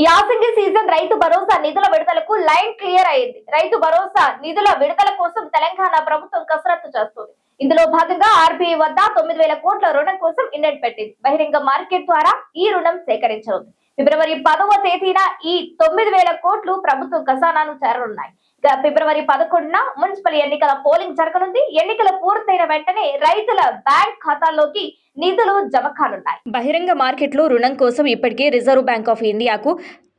యాసంగి సీజన్ రైతు భరోసా నిధుల విడుదలకు లైన్ క్లియర్ అయింది. రైతు భరోసా నిధుల విడుదల కోసం తెలంగాణ ప్రభుత్వం కసరత్తు చేస్తుంది. ఇందులో భాగంగా ఆర్బీఐ వద్ద తొమ్మిది వేల కోట్ల రుణం కోసం ఇండెంట్ పెట్టింది. బహిరంగ మార్కెట్ ద్వారా ఈ రుణం సేకరించనుంది. ఫిబ్రవరి పదవ తేదీన ఈ తొమ్మిది వేల కోట్లు ప్రభుత్వం ఖజానాను చేరనున్నాయి. ఫిబ్రవరి పదకొండున మున్సిపల్ ఎన్నికల పోలింగ్ జరగనుంది. ఎన్నికల పూర్తయిన వెంటనే రైతుల బ్యాంక్ ఖాతాల్లోకి నిధులు జమ కానున్నాయి. బహిరంగ మార్కెట్లో రుణం కోసం ఇప్పటికే రిజర్వ్ బ్యాంక్ ఆఫ్ ఇండియాకు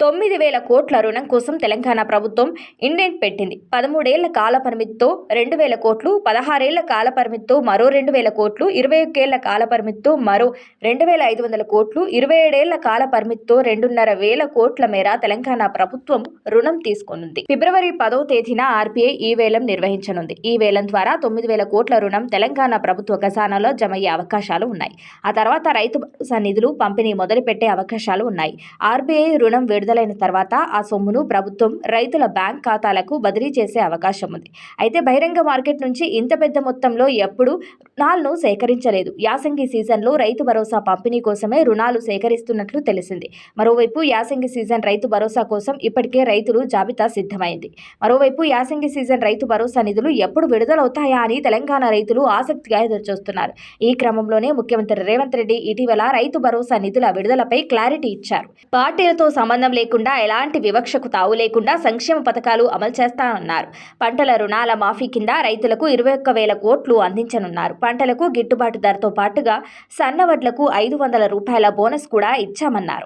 తొమ్మిది వేల కోట్ల రుణం కోసం తెలంగాణ ప్రభుత్వం ఇండెంట్ పెట్టింది. పదమూడేళ్ళ కాల పరిమితితో రెండు వేల కోట్లు పదహారేళ్ళ కాల పరిమితితో మరో రెండు వేల కోట్లు ఇరవై ఒకేళ్ళ కాల పరిమితితో మరో రెండు వేల ఐదు వందల కోట్లు ఇరవై ఏడేళ్ళ కాల పరిమితితో రెండున్నర వేల కోట్ల మేర తెలంగాణ ప్రభుత్వం రుణం తీసుకొనుంది. ఫిబ్రవరి పదో తేదీన ఆర్బీఐ ఈ వేలం నిర్వహించనుంది. ఈ వేలం ద్వారా తొమ్మిది వేల కోట్ల రుణం తెలంగాణ ప్రభుత్వ ఖజానాలో జమయ్యే అవకాశాలు ఉన్నాయి. ఆ తర్వాత రైతు నిధులు పంపిణీ మొదలుపెట్టే అవకాశాలు ఉన్నాయి. ఆర్బీఐ రుణం విడుదల విడుదలైన తర్వాత ఆ సొమ్మును ప్రభుత్వం రైతుల బ్యాంక్ ఖాతాలకు బదిలీ చేసే అవకాశం ఉంది. అయితే బహిరంగ మార్కెట్ నుంచి ఇంత పెద్ద మొత్తంలో ఎప్పుడూ రుణాలను సేకరించలేదు. యాసంగి సీజన్లో రైతు భరోసా పంపిణీ కోసమే రుణాలు సేకరిస్తున్నట్లు తెలిసింది. మరోవైపు యాసంగి సీజన్ రైతు భరోసా కోసం ఇప్పటికే రైతులు జాబితా సిద్ధమైంది. మరోవైపు యాసంగి సీజన్ రైతు భరోసా నిధులు ఎప్పుడు విడుదలవుతాయా అని తెలంగాణ రైతులు ఆసక్తిగా ఎదురుచూస్తున్నారు. ఈ క్రమంలోనే ముఖ్యమంత్రి రేవంత్ రెడ్డి ఇటీవల రైతు భరోసా నిధుల విడుదలపై క్లారిటీ ఇచ్చారు. పార్టీలతో సంబంధం లేకుండా ఎలాంటి వివక్షకు తావు లేకుండా సంక్షేమ పథకాలు అమలు చేస్తానన్నారు. పంటల రుణాల మాఫీ కింద రైతులకు ఇరవై ఒక్క వేల కోట్లు అందించనున్నారు. పంటలకు గిట్టుబాటు ధరతో పాటుగా సన్నవడ్లకు ఐదు వందల రూపాయల బోనస్ కూడా ఇచ్చామన్నారు.